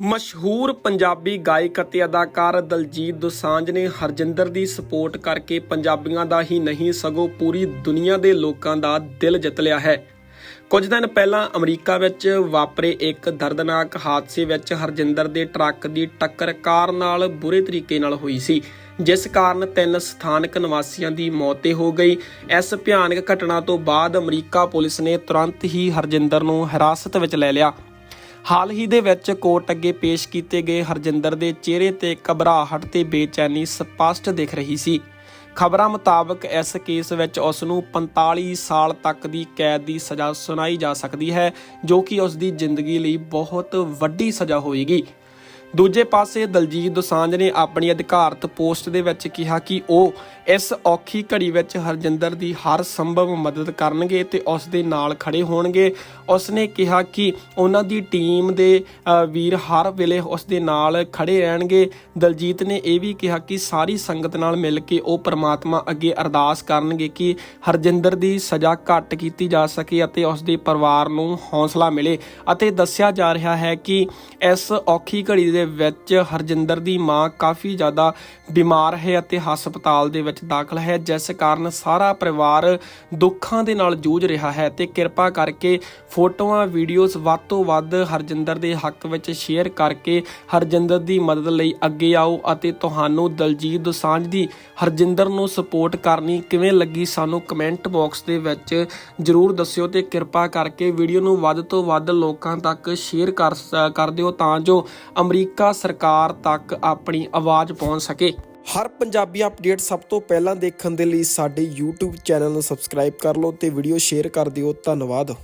ਮਸ਼ਹੂਰ ਪੰਜਾਬੀ ਗਾਇਕ ਅਤੇ ਅਦਾਕਾਰ ਦਲਜੀਤ ਦੋਸਾਂਝ ਨੇ ਹਰਜਿੰਦਰ ਦੀ ਸਪੋਰਟ ਕਰਕੇ ਪੰਜਾਬੀਆਂ ਦਾ ਹੀ ਨਹੀਂ, ਸਗੋਂ ਪੂਰੀ ਦੁਨੀਆ ਦੇ ਲੋਕਾਂ ਦਾ ਦਿਲ ਜਿੱਤ ਲਿਆ ਹੈ। ਕੁਝ ਦਿਨ ਪਹਿਲਾਂ ਅਮਰੀਕਾ ਵਿੱਚ ਵਾਪਰੇ ਇੱਕ ਦਰਦਨਾਕ ਹਾਦਸੇ ਵਿੱਚ ਹਰਜਿੰਦਰ ਦੇ ਟਰੱਕ ਦੀ ਟੱਕਰ ਕਾਰ ਨਾਲ ਬੁਰੇ ਤਰੀਕੇ ਨਾਲ ਹੋਈ ਸੀ, ਜਿਸ ਕਾਰਨ ਤਿੰਨ ਸਥਾਨਕ ਨਿਵਾਸੀਆਂ ਦੀ ਮੌਤ ਹੋ ਗਈ। ਇਸ ਭਿਆਨਕ ਘਟਨਾ ਤੋਂ ਬਾਅਦ ਅਮਰੀਕਾ ਪੁਲਿਸ ਨੇ ਤੁਰੰਤ ਹੀ ਹਰਜਿੰਦਰ ਨੂੰ ਹਿਰਾਸਤ ਵਿੱਚ ਲੈ ਲਿਆ। ਹਾਲ ਹੀ ਦੇ ਵਿੱਚ ਕੋਰਟ ਅੱਗੇ ਪੇਸ਼ ਕੀਤੇ ਗਏ ਹਰਜਿੰਦਰ ਦੇ ਚਿਹਰੇ ਤੇ ਘਬਰਾਹਟ ਤੇ ਬੇਚੈਨੀ ਸਪਸ਼ਟ ਦਿਖ ਰਹੀ ਸੀ। ਖਬਰਾਂ ਮੁਤਾਬਕ ਇਸ ਕੇਸ ਵਿੱਚ ਉਸ ਨੂੰ 45 ਸਾਲ ਤੱਕ ਦੀ ਕੈਦ ਦੀ ਸਜ਼ਾ ਸੁਣਾਈ ਜਾ ਸਕਦੀ ਹੈ, ਜੋ ਕਿ ਉਸ ਦੀ ਜ਼ਿੰਦਗੀ ਲਈ ਬਹੁਤ ਵੱਡੀ ਸਜ਼ਾ ਹੋਏਗੀ। ਦੂਜੇ ਪਾਸੇ ਦਲਜੀਤ ਦੋਸਾਂਝ ਨੇ ਆਪਣੀ ਅਧਿਕਾਰਤ ਪੋਸਟ ਦੇ ਵਿੱਚ ਕਿਹਾ ਕਿ ਉਹ ਇਸ ਔਖੀ ਘੜੀ ਵਿੱਚ ਹਰਜਿੰਦਰ ਦੀ ਹਰ ਸੰਭਵ ਮਦਦ ਕਰਨਗੇ ਤੇ ਉਸ ਦੇ ਨਾਲ ਖੜੇ ਹੋਣਗੇ। ਉਸ ਨੇ ਕਿਹਾ ਕਿ ਉਹਨਾਂ ਦੀ ਟੀਮ ਦੇ ਵੀਰ ਹਰ ਵੇਲੇ ਉਸ ਦੇ ਨਾਲ ਖੜੇ ਰਹਿਣਗੇ। ਦਲਜੀਤ ਨੇ ਇਹ ਵੀ ਕਿਹਾ ਕਿ ਸਾਰੀ ਸੰਗਤ ਨਾਲ ਮਿਲ ਕੇ ਉਹ ਪਰਮਾਤਮਾ ਅੱਗੇ ਅਰਦਾਸ ਕਰਨਗੇ ਕਿ ਹਰਜਿੰਦਰ ਦੀ ਸਜ਼ਾ ਘੱਟ ਕੀਤੀ ਜਾ ਸਕੇ ਅਤੇ ਉਸ ਦੇ ਪਰਿਵਾਰ ਨੂੰ ਹੌਸਲਾ ਮਿਲੇ ਅਤੇ ਦੱਸਿਆ ਜਾ ਰਿਹਾ ਹੈ ਕਿ ਇਸ ਔਖੀ ਘੜੀ ਦੇ ਵਿੱਚ ਹਰਜਿੰਦਰ ਦੀ ਮਾਂ ਕਾਫੀ ਜ਼ਿਆਦਾ ਬਿਮਾਰ ਹੈ ਅਤੇ ਹਸਪਤਾਲ ਦੇ ਵਿੱਚ ਦਾਖਲ ਹੈ, ਜਿਸ ਕਾਰਨ ਸਾਰਾ ਪਰਿਵਾਰ ਦੁੱਖਾਂ ਦੇ ਨਾਲ ਜੂਝ ਰਿਹਾ ਹੈ ਤੇ ਕਿਰਪਾ ਕਰਕੇ ਫੋਟੋਆਂ, ਵੀਡੀਓਜ਼ ਵੱਧ ਤੋਂ ਵੱਧ ਹਰਜਿੰਦਰ ਦੇ ਹੱਕ ਵਿੱਚ ਸ਼ੇਅਰ ਕਰਕੇ ਹਰਜਿੰਦਰ ਦੀ ਮਦਦ ਲਈ ਅੱਗੇ ਆਓ ਅਤੇ ਤੁਹਾਨੂੰ ਦਲਜੀਤ ਦੋਸਾਂਝ ਦੀ ਹਰਜਿੰਦਰ ਨੂੰ ਸਪੋਰਟ ਕਰਨੀ ਕਿਵੇਂ ਲੱਗੀ ਸਾਨੂੰ ਕਮੈਂਟ ਬਾਕਸ ਦੇ ਵਿੱਚ ਜਰੂਰ ਦੱਸਿਓ ਤੇ ਕਿਰਪਾ ਕਰਕੇ ਵੀਡੀਓ ਨੂੰ ਵੱਧ ਤੋਂ ਵੱਧ ਲੋਕਾਂ ਤੱਕ ਸ਼ੇਅਰ ਕਰ ਦਿਓ ਤਾਂ ਜੋ ਅਮਰੀਕਾ ਅਮਰੀਕਾ ਸਰਕਾਰ ਤੱਕ ਆਪਣੀ ਆਵਾਜ਼ ਪਹੁੰਚ ਸਕੇ। ਹਰ ਪੰਜਾਬੀ ਅਪਡੇਟ ਸਭ ਤੋਂ ਪਹਿਲਾਂ ਦੇਖਣ ਦੇ ਲਈ ਸਾਡੇ YouTube ਚੈਨਲ ਨੂੰ ਸਬਸਕ੍ਰਾਈਬ ਕਰ ਲਓ ਤੇ ਵੀਡੀਓ ਸ਼ੇਅਰ ਕਰ ਦਿਓ। ਧੰਨਵਾਦ।